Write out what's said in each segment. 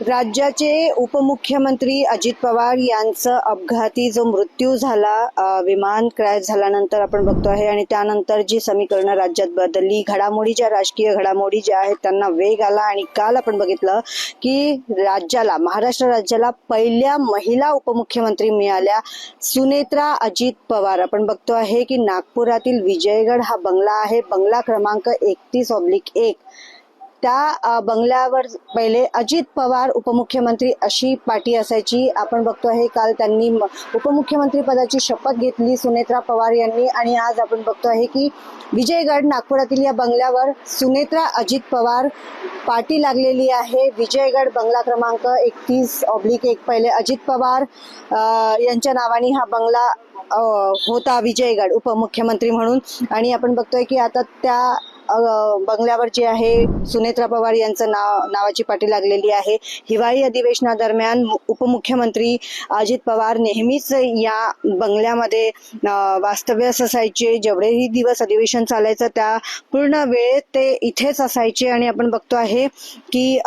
राज्याचे उपमुख्यमंत्री अजित पवार यांचं अपघाती जो मृत्यू झाला विमान क्रॅश झाल्यानंतर आपण बघतो आहे आणि त्यानंतर जी समीकरणं राज्यात बदलली घडामोडी ज्या राजकीय घडामोडी ज्या आहेत त्यांना वेग आला आणि काल आपण बघितलं की राज्याला महाराष्ट्र राज्याला पहिल्या महिला उपमुख्यमंत्री मिळाल्या सुनेत्रा अजित पवार. आपण बघतो आहे की नागपुरातील विजयगड हा बंगला आहे. बंगला क्रमांक एकतीस ऑब्लिक एक. त्या बंगल्यावर पहिले अजित पवार उपमुख्यमंत्री अशी पाटी असायची. आपण बघतो आहे काल त्यांनी उपमुख्यमंत्री पदाची शपथ घेतली सुनेत्रा पवार यांनी आणि आज आपण बघतो आहे की विजयगड नागपुरातील या बंगल्यावर सुनेत्रा अजित पवार पाटी लागलेली आहे. विजयगड बंगला क्रमांक एकतीस ऑब्लिक एक पहिले अजित पवार यांच्या नावाने हा बंगला होता विजयगड उपमुख्यमंत्री म्हणून. आणि आपण बघतोय की आता त्या बंगल्यावर जे आहे सुनेत्रा पवार यांचं नाव नावाची पाठी लागलेली आहे. हिवाळी अधिवेशनादरम्यान उपमुख्यमंत्री अजित पवार नेहमीच या बंगल्यामध्ये वास्तव्यास असायचे. जेवढेही दिवस अधिवेशन चालायचं त्या पूर्ण वेळेत ते इथेच असायचे. आणि आपण बघतो आहे की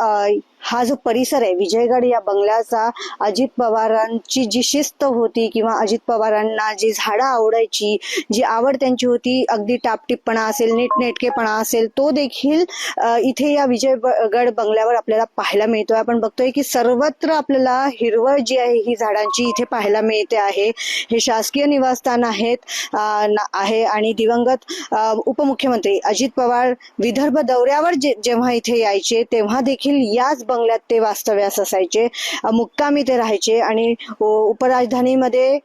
हा जो परिसर आहे विजयगड या बंगल्याचा अजित पवारांची जी शिस्त होती किंवा अजित पवारांना जी झाडं आवडायची जी आवड त्यांची होती अगदी टापटिपणा असेल नीटनेटकेपणा असेल तो देखील इथे या विजयगड बंगल्यावर आपल्याला पाहायला मिळतोय. आपण बघतोय की सर्वत्र आपल्याला हिरवळ जी आहे ही झाडांची इथे पाहायला मिळते आहे. हे शासकीय निवासस्थान आहेत आहे आणि दिवंगत उपमुख्यमंत्री अजित पवार विदर्भ दौऱ्यावर जे जेव्हा इथे यायचे तेव्हा देखील याच बंगल्यात ते वास्तव्यास असायचे. मुक्कामी ते राहायचे आणि उपराजधानीमध्ये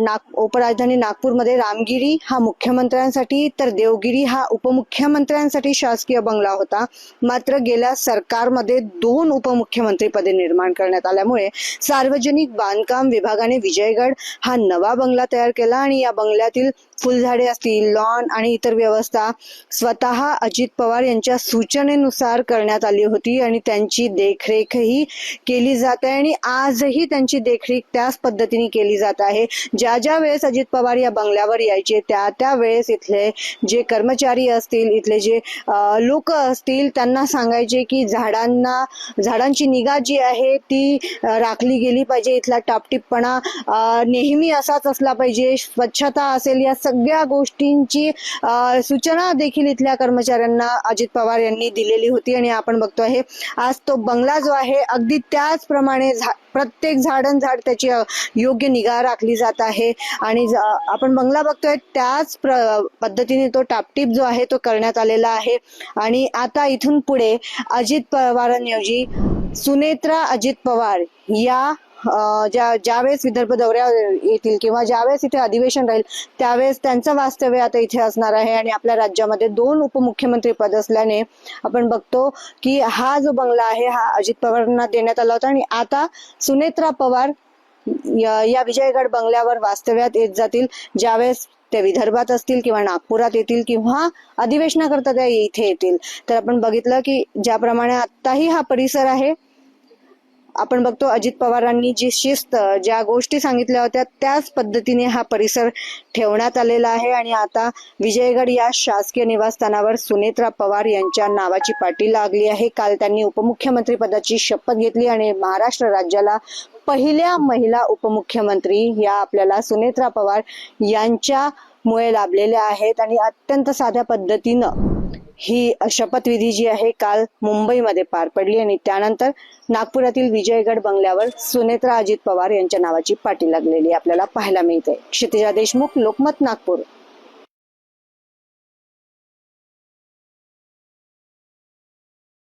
नाग उपराजधानी नागपूरमध्ये रामगिरी हा मुख्यमंत्र्यांसाठी तर देवगिरी हा उपमुख्यमंत्र्यांसाठी शासकीय बंगला होता. मात्र गेल्या सरकारमध्ये दोन उपमुख्यमंत्री पदे निर्माण करण्यात आल्यामुळे सार्वजनिक बांधकाम विभागाने विजयगड हा नवा बंगला तयार केला आणि या बंगल्यातील फुलझाडे असतील लॉन आणि इतर व्यवस्था स्वतः अजित पवार यांच्या सूचनेनुसार करण्यात आली होती आणि त्यांची देखरेखही केली जात आहे आणि आजही त्यांची देखरेख त्याच पद्धतीने केली जात आहे. ज्या ज्या वेळेस अजित पवार या बंगल्यावर यायचे त्या त्या वेळेस इथले जे कर्मचारी असतील इथले जे लोक असतील त्यांना सांगायचे की झाडांना झाडांची निगा जी आहे ती राखली गेली पाहिजे. इथला टापटीपणा नेहमी असाच असला पाहिजे. स्वच्छता असेल या सगळ्या गोष्टींची सूचना देखील इथल्या कर्मचाऱ्यांना अजित पवार यांनी दिलेली होती आणि आपण बघतो आहे आज तो बंगला जो आहे अगदी त्याचप्रमाणे झा प्रत्येक झाडन झाड त्याची योग्य निगा राखली जात आहे. आणि आपण बंगला बघतोय त्याच प्र- पद्धतीने तो टापटीप जो आहे तो करण्यात आलेला आहे. आणि आता इथून पुढे अजित पवारांऐवजी सुनेत्रा अजित पवार या ज्या ज्यावेळेस विदर्भ दौऱ्यावर येतील किंवा ज्यावेळेस इथे अधिवेशन राहील त्यावेळेस त्यांचं वास्तव्य आता इथे असणार आहे आणि आपल्या राज्यामध्ये दोन उपमुख्यमंत्री पद असल्याने आपण बघतो की हा जो बंगला आहे हा अजित पवारांना देण्यात आला होता आणि आता सुनेत्रा पवार या या विजयगड बंगल्यावर वास्तव्यात येत जातील. ज्यावेळेस ते विदर्भात असतील किंवा नागपुरात येतील किंवा अधिवेशनाकरता त्या इथे येतील. तर आपण बघितलं की ज्याप्रमाणे आत्ताही हा परिसर आहे आपण बघतो अजित पवारांनी जी शिस्त ज्या गोष्टी सांगितल्या होत्या त्याच पद्धतीने हा परिसर ठेवण्यात आलेला आहे. आणि आता विजयगड या शासकीय निवासस्थानावर सुनेत्रा पवार यांच्या नावाची पाटी लागली आहे. काल त्यांनी उपमुख्यमंत्री पदाची शपथ घेतली आणि महाराष्ट्र राज्याला पहिल्या महिला उपमुख्यमंत्री या आपल्याला सुनेत्रा पवार यांच्यामुळे लाभलेल्या आहेत. आणि अत्यंत साध्या पद्धतीनं ही शपथविधी जी आहे काल मुंबईमध्ये पार पडली आणि त्यानंतर नागपुरातील विजयगड बंगल्यावर सुनेत्रा अजित पवार यांच्या नावाची पाटी लागलेली आपल्याला पाहायला मिळते. क्षितिजा देशमुख लोकमत नागपूर.